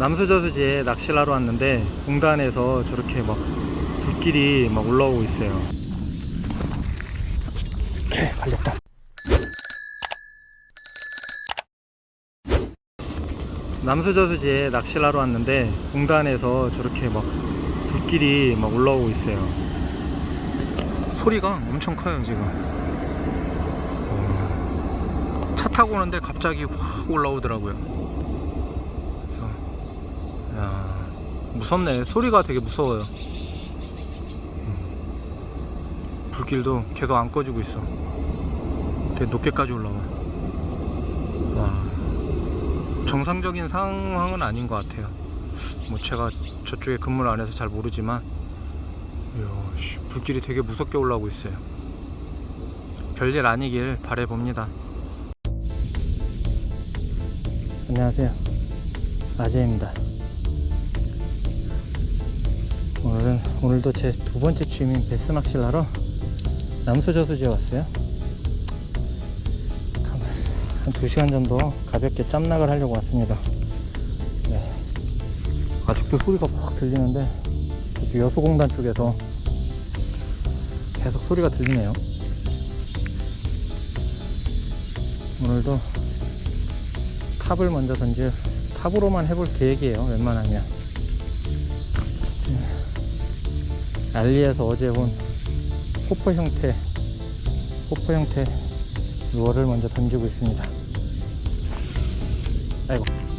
남수저수지에 낚시를 하러 왔는데 공단에서 저렇게 막 불길이 막 올라오고 있어요. 오케이 걸렸다. 남수저수지에 낚시를 하러 왔는데 공단에서 저렇게 막 불길이 막 올라오고 있어요. 소리가 엄청 커요 지금. 어, 차 타고 오는데 갑자기 확 올라오더라고요. 그래서 야 무섭네. 소리가 되게 무서워요. 음, 불길도 계속 안 꺼지고 있어. 되게 높게까지 올라와. 와. 정상적인 상황은 아닌 것 같아요. 뭐 제가 저쪽에 근무를 안 해서 잘 모르지만 이야, 씨, 불길이 되게 무섭게 올라오고 있어요. 별일 아니길 바래봅니다. 안녕하세요. 아재입니다. 오늘도 제 두 번째 취미인 베스 낚시를 하러 남수저수지에 왔어요. 한 2시간 정도 가볍게 짬낙을 하려고 왔습니다. 네. 아직도 소리가 막 들리는데 여수공단 쪽에서 계속 소리가 들리네요. 오늘도 탑을 먼저 던질 탑으로만 해볼 계획이에요. 웬만하면. 알리에서 어제 온 호퍼 형태 호퍼 형태 루어를 먼저 던지고 있습니다. 아이고.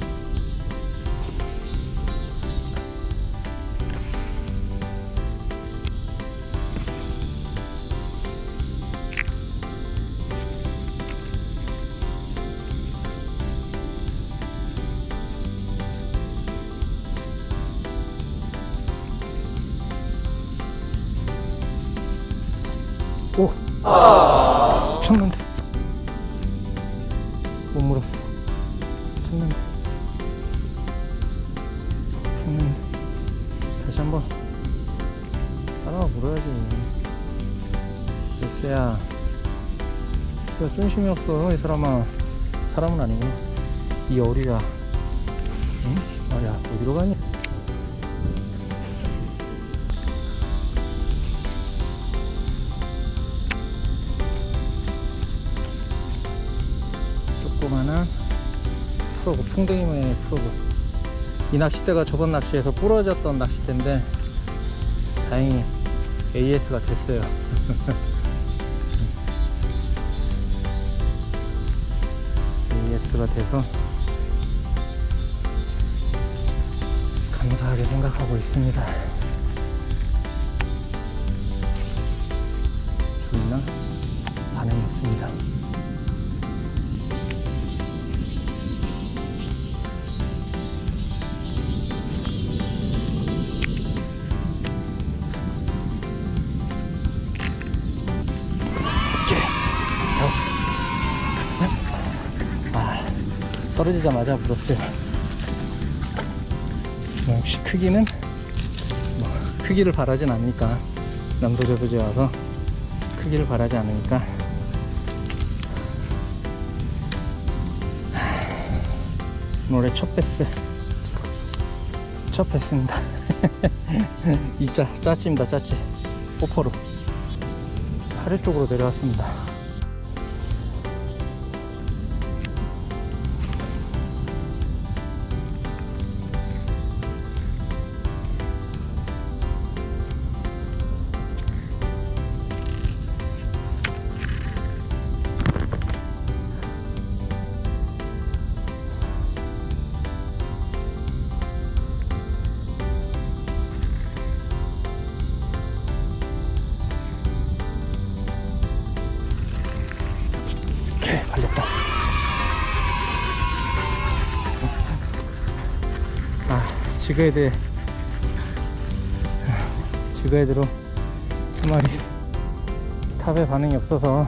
오! 쳤는데. 못 물었어. 쳤는데. 쳤는데. 다시 한 번. 따라와 물어야지. 글쎄야. 야, 쫀심이 없어, 이 사람아. 사람은 아니구나. 이 어리야. 응? 아, 야, 어디로 가니? 조그마한 프로그, 풍뎅이 모양의 프로그. 이 낚싯대가 저번 낚시에서 부러졌던 낚싯대인데, 다행히 AS가 됐어요. AS가 돼서, 감사하게 생각하고 있습니다. 떨어지자마자 물었어요. 뭐 역시 크기는 뭐 크기를 바라진 않으니까 남도저도지 와서 크기를 바라지 않으니까 하, 올해 첫 패스 첫 패스입니다. 이자 짜치입니다 짜치 포퍼로 하류 쪽으로 내려왔습니다. 오케이 걸렸다. 아 지그헤드 지그헤드로 두 마리 탑에 반응이 없어서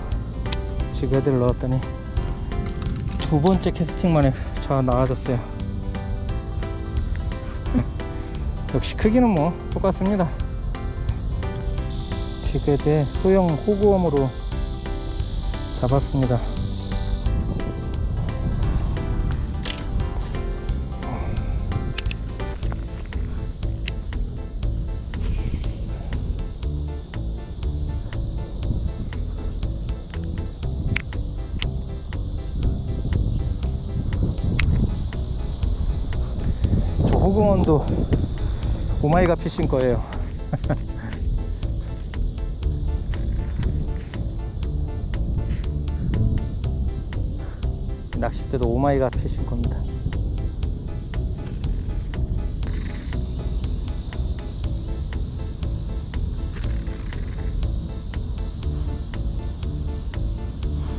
지그헤드를 넣었더니 두 번째 캐스팅 만에 잘 나와졌어요. 역시 크기는 뭐 똑같습니다. 지그헤드의 소형 호구웜으로 잡았습니다. 호궁원도 오마이갓 피싱 거예요. 낚싯대도 오마이갓 피싱 겁니다.